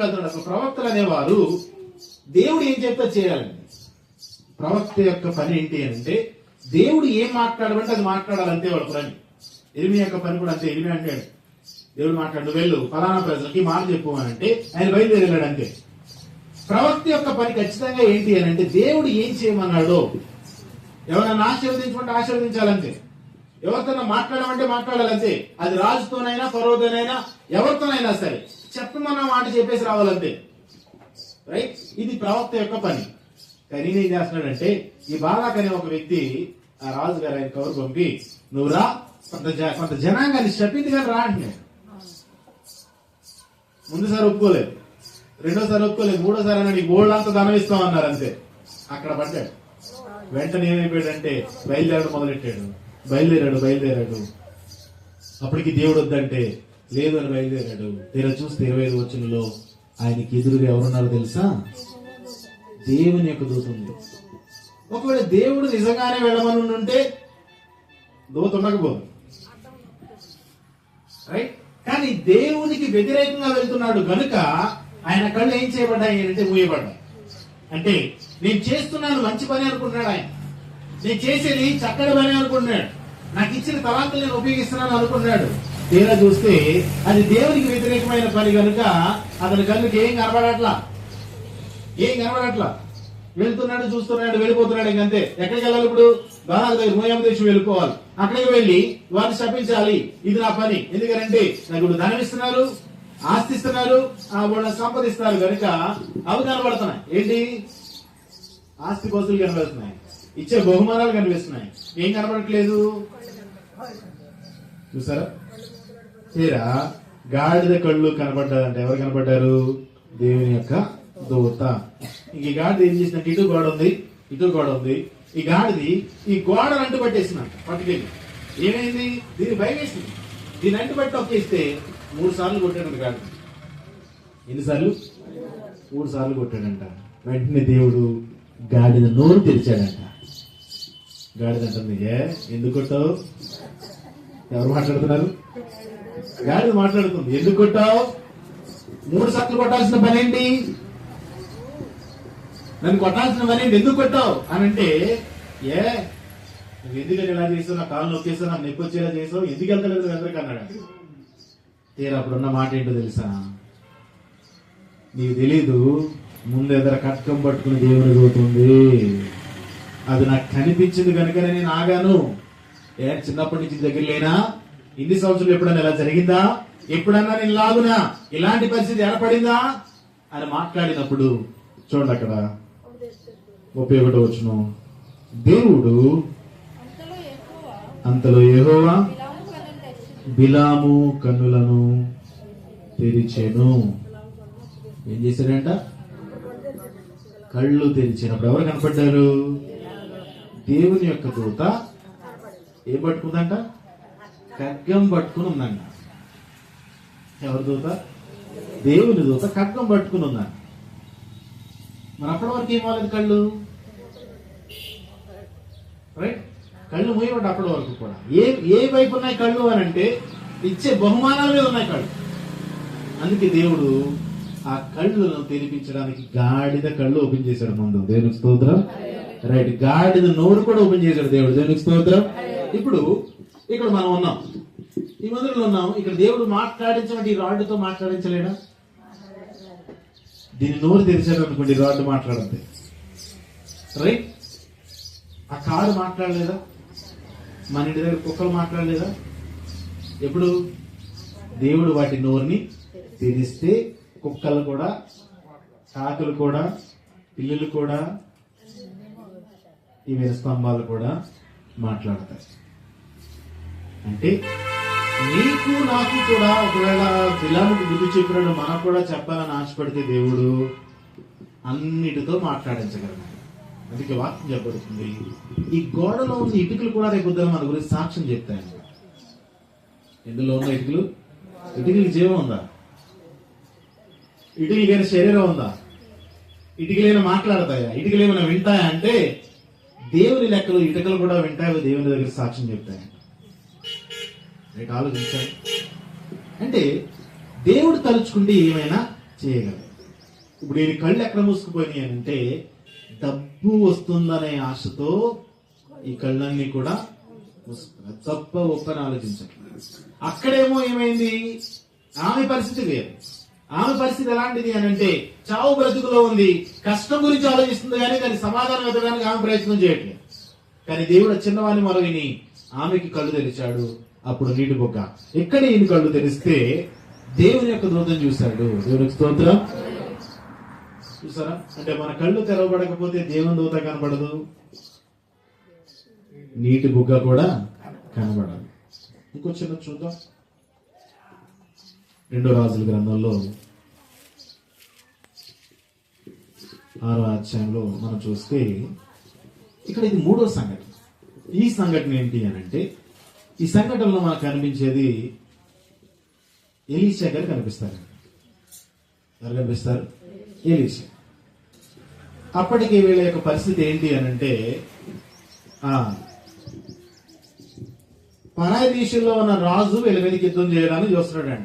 వెళ్తున్నాడు ప్రవక్తలు అనేవారు దేవుడు ఏం చెప్తే చేయాలండి ప్రవక్త యొక్క పని ఏంటి అంటే దేవుడు ఏం మాట్లాడమంటే అది మాట్లాడాలంతే వాడు పని. ఎరిమి యొక్క పని కూడా అంతే. ఎరిమి అంటాడు దేవుడు మాట్లాడు వెళ్ళు ఫలానా ప్రజలకి మాట చెప్పు అని అంటే ఆయన బయలుదేరి అంతే. ప్రవక్త యొక్క పని ఖచ్చితంగా ఏంటి అని అంటే దేవుడు ఏం చేయమన్నాడో. ఎవరైనా ఆశీర్వదించమంటే ఆశీర్వదించాలంతే. ఎవరితోనైనా మాట్లాడమంటే మాట్లాడాలంతే. అది రాజుతోనైనా పర్వతోనైనా ఎవరితోనైనా సరే. చెప్పమన్న మాట చెప్పేసి రావాలంతే. రైట్ ఇది ప్రవక్త యొక్క పని. కానీ ఏం చేస్తున్నాడంటే ఈ బాలాక్ అనే ఒక వ్యక్తి ఆ రాజు గారు ఆయన కవర్ పంపి నువ్వు రా కొంత కొంత జనాంగాన్ని చెప్పింది కానీ రా అంటున్నాడు. ముందుసారి ఒప్పుకోలేదు. రెండోసారి ఒప్పుకోలేదు. మూడోసారి అన్నాడు ఈ గోల్డ్ అంతా ధనం ఇస్తాం అన్నారు అంతే. అక్కడ పడ్డాడు. వెంటనే ఏమైపోయాడంటే బయలుదేరడం మొదలెట్టాడు. బయలుదేరాడు బయలుదేరాడు. అప్పటికి దేవుడు వద్దంటే లేదు బయలుదేరాడు. తీరా చూస్తే ఇరవై ఐదు వచ్చినలో ఆయనకి ఎదురుగా ఎవరున్నారో తెలుసా? దేవుని యొక్క దూత ఉంది. ఒకవేళ దేవుడు నిజంగానే వెళ్ళమని ఉంటే దూత ఉండకపోదు. రైట్ కానీ దేవునికి వ్యతిరేకంగా వెళ్తున్నాడు కనుక ఆయన కళ్ళు ఏం చేయబడ్డాయి అంటే మూయబడ్డాయి. అంటే నేను చేస్తున్నాను మంచి పని అనుకుంటున్నాడు ఆయన. నేను చేసేది చక్కటి పని అనుకుంటున్నాడు. నాకు ఇచ్చిన తలాంతులు నేను ఉపయోగిస్తున్నాను అనుకుంటున్నాడు. తీరా చూస్తే అది దేవునికి వ్యతిరేకమైన పని కనుక అతని కన్నుకి ఏం కనబడట్లా? ఏం కనబడట్లా? వెళ్తున్నాడు చూస్తున్నాడు వెళ్ళిపోతున్నాడు ఇంకంతే ఎక్కడికి వెళ్ళాలి ఇప్పుడు? బాగా దగ్గర మోయామ దేశం వెళ్ళిపోవాలి. అక్కడికి వెళ్ళి వారిని శపించాలి. ఇది నా పని. ఎందుకంటే నాకు ఇప్పుడు ధనం ఇస్తున్నారు ఆస్తి ఇస్తున్నారు ఆ వాళ్ళని సంపదిస్తారు కనుక అవి కనబడుతున్నాయి. ఏంటి? ఆస్తి కోసులు కనబడుతున్నాయి. ఇచ్చే బహుమానాలు కనిపిస్తున్నాయి. ఏం కనబడట్లేదు? చూసారా? తీరా గాడిద కళ్ళు కనపడ్డారంట. ఎవరు కనబడ్డారు దేవుని యొక్క దూత. ఇంక ఈ గాడిద ఏం చేసినట్టు ఇటు గోడ ఉంది ఇటు గోడ ఉంది. ఈ గాడిది ఈ గోడను అంటు పట్టేసిందంట పట్టుకెళ్ళి. ఏమైంది? దీన్ని భయం వేసింది దీని అంటు పట్టి ఒక్కేస్తే మూడు సార్లు కొట్టాడంట గాడిద. ఎన్నిసార్లు? మూడు సార్లు కొట్టాడంట. వెంటనే దేవుడు గాడిద నోరు తెరిచాడంట. గాడిద అంటుంది ఏ? ఎందుకు కొట్టావు? ఎవరు మాట్లాడుతున్నారు? గాడిద మాట్లాడుతుంది. ఎందుకు కొట్టావు? మూడు సార్లు కొట్టాల్సిన పని ఏంటి? నన్ను కొట్టాల్సిన పని ఏంటి? ఎందుకు కొట్టావు? అని అంటే ఏ నువ్వు ఎందుకని ఇలా చేసావు? నా కాలు నొక్కేసావు? నాకు నొప్పి వచ్చేలా చేసావు? ఎందుకు వెళ్తలేదు అందరికి అన్నాడు తీరా అప్పుడున్న మాట ఏంటో తెలుసా? నీకు తెలీదు ముందు ఎదర కట్కం పట్టుకుని దేవుని అవుతుంది అది నాకు కనిపించింది కనుక నేను ఆగాను. ఏ చిన్నప్పటి నుంచి దగ్గర లేనా? ఇన్ని సంవత్సరాలు ఎప్పుడైనా ఇలా జరిగిందా? ఎప్పుడన్నా నేను లాగునా? ఇలాంటి పరిస్థితి ఏర్పడిందా? అని మాట్లాడినప్పుడు చూడండి అక్కడ. ముప్పై ఒకటో వచ్చిన దేవుడు అంతలో ఏహోవా బిలాము కన్నులను తెరిచెను. ఏం చేశాడంట? కళ్ళు తెరిచినప్పుడు ఎవరు కనపడ్డారు? దేవుని యొక్క దూత. ఏం పట్టుకుందంట? ఖడ్గం పట్టుకుని ఉన్నాను ఎవరి దూత? దేవుని దూత ఖడ్గం పట్టుకుని ఉన్నాను మరి అప్పటి వరకు ఏం కళ్ళు? రైట్ కళ్ళు మూయబడి అప్పటి వరకు కూడా. ఏ ఏ వైపు ఉన్నాయి కళ్ళు అని అంటే ఇచ్చే బహుమానాల మీద ఉన్నాయి కళ్ళు. అందుకే దేవుడు ఆ కళ్ళును తెరిపించడానికి గాడిద కళ్ళు ఓపెన్ చేశాడు ముందు. దేవునికి స్తోత్రం. రైట్ గాడిద నోరు కూడా ఓపెన్ చేశాడు దేవుడు. దేవునికి స్తోత్రం. ఇప్పుడు ఇక్కడ మనం ఉన్నాం. ఈ మందిరంలో ఉన్నాం. ఇక్కడ దేవుడు మాట్లాడించమంటే ఈ రాడ్డుతో మాట్లాడించలేడా? దీని నోరు తెరిచాడు అనుకోండి రాడ్డు మాట్లాడంతే. రైట్? ఆ కారు మాట్లాడలేదా? మన ఇంటి దగ్గర కుక్కలు మాట్లాడలేదా? ఎప్పుడు? దేవుడు వాటి నోరుని తెరిస్తే కుక్కలు కూడా కాకులు కూడా పిల్లులు కూడా ఈ స్తంభాలు కూడా మాట్లాడతాయి. అంటే నీకు నాకు కూడా ఒకవేళ పిల్లలకు బుద్ధి చెప్పినాడు మనకు కూడా చెప్పాలని ఆశపడితే దేవుడు అన్నిటితో మాట్లాడించగలడు. అందుకే వాక్యం చెప్పబడుతుంది. ఈ గోడలో ఉన్న ఇటుకలు కూడా రేపు మన గురించి సాక్ష్యం చెప్తాయండి. ఎందులో ఉన్న ఇటుకలు? ఇటుకలకి జీవం ఉందా? ఇటుకలకైనా శరీరం ఉందా? ఇటుకలేమైనా మాట్లాడతాయా? ఇటుకలేమైనా వింటాయా? అంటే దేవుని లెక్కలు ఇటుకలు కూడా వింటాయో దేవుని దగ్గర సాక్ష్యం చెప్తాయి రేపు ఆలోచించాలి. అంటే దేవుడు తలుచుకుంటే ఏమైనా చేయగలరు ఇప్పుడు ఈ కళ్ళు ఎక్కడ మూసుకుపోయినాయి అంటే డబ్బు వస్తుందనే ఆశతో ఈ కళ్ళన్నీ కూడా మూసుకున్నారు తప్ప ఒప్పని ఆలోచించట్లేదు. అక్కడేమో ఏమైంది? ఆమె పరిస్థితి వేరు. ఆమె పరిస్థితి ఎలాంటిది అని అంటే చావు బ్రతుకులో ఉంది. కష్టం గురించి ఆలోచిస్తుంది కానీ దాని సమాధానం ఎదగడానికి ఆమె ప్రయత్నం చేయట్లేదు. కానీ దేవుడు చిన్నవాణి మరో విని ఆమెకి కళ్ళు తెరిచాడు. అప్పుడు నీటి బొక్క ఎక్కడ ఈయన కళ్ళు తెరిస్తే దేవుని యొక్క దూతం చూశాడు. దేవునికి స్తోత్రం. చూసారా? అంటే మన కళ్ళు తెరవబడకపోతే దేవుని దూత కనబడదు. నీటి బుగ్గ కూడా కనబడదు. ఇంకో చిన్న చూద్దాం. రెండో రాజుల గ్రంథంలో ఆరో అధ్యాయంలో మనం చూస్తే ఇక్కడ ఇది మూడో సంఘటన. ఈ సంఘటన ఏంటి అని అంటే ఈ సంఘటనలో మనకు కనిపించేది ఎలీషా గారు కనిపిస్తారు. ఎవరు కనిపిస్తారు? ఎలీషా. అప్పటికి వీళ్ళ యొక్క పరిస్థితి ఏంటి అని అంటే ఆ, పరాయి దేశంలో ఉన్న రాజు వీళ్ళ మీదకి యుద్ధం చేయడానికి చూస్తున్నాడు